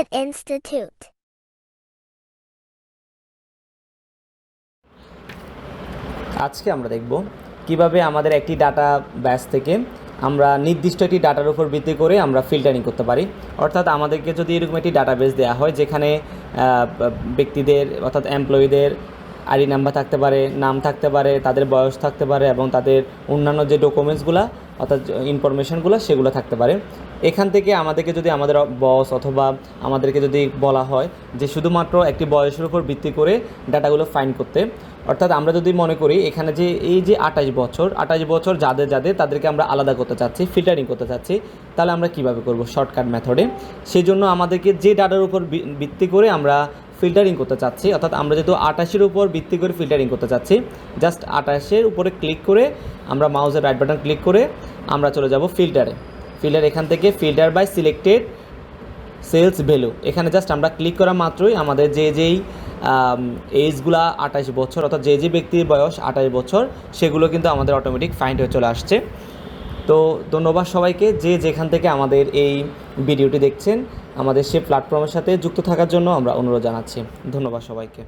It Institute. আজকে আমরা দেখব কীভাবে আমাদের একটি ডাটা ব্যাস থেকে আমরা নির্দিষ্ট একটি ডাটার উপর ভিত্তি করে আমরা ফিল্টারিং করতে পারি অর্থাৎ আমাদেরকে যদি এরকম একটি ডাটাবেস দেওয়া হয়, যেখানে ব্যক্তিদের, অর্থাৎ এমপ্লয়ীদের আইডি নাম্বার থাকতে পারে, নাম থাকতে পারে, তাদের বয়স থাকতে পারে এবং তাদের অন্যান্য যে ডকুমেন্টসগুলো অর্থাৎ ইনফরমেশনগুলো সেগুলো থাকতে পারে। এখান থেকে আমাদেরকে যদি আমাদের বস অথবা আমাদেরকে যদি বলা হয় যে শুধুমাত্র একটি বয়সের উপর ভিত্তি করে ডাটাগুলো ফাইন করতে, অর্থাৎ আমরা যদি মনে করি এখানে যে এই যে আঠাশ বছর আঠাশ বছর যাদের যাদের তাদেরকে আমরা আলাদা করতে চাচ্ছি ফিল্টারিং করতে চাচ্ছি, তাহলে আমরা কীভাবে করব শর্টকাট মেথডে সেই জন্য আমাদেরকে যে ডাটার উপর ভিত্তি করে আমরা ফিল্টারিং করতে চাচ্ছি, অর্থাৎ আমরা যেহেতু আটাশের উপর ভিত্তি করে ফিল্টারিং করতে চাচ্ছি জাস্ট আটাশের উপরে ক্লিক করে আমরা মাউসের রাইট বাটন ক্লিক করে আমরা চলে যাব ফিল্টারে ফিল্টার এখান থেকে filter by selected sales value এখানে জাস্ট আমরা ক্লিক করা মাত্রই আমাদের যে যেই এজগুলা আঠাশ বছর অর্থাৎ যে যে ব্যক্তির বয়স আঠাশ বছর, সেগুলো কিন্তু আমাদের অটোমেটিক ফাইন্ড হয়ে চলে আসছে। তো ধন্যবাদ সবাইকে যে যেখান থেকে আমাদের এই ভিডিওটি দেখছেন। আমাদের সে প্ল্যাটফর্মের সাথে যুক্ত থাকার জন্য আমরা অনুরোধ জানাচ্ছি। ধন্যবাদ সবাইকে।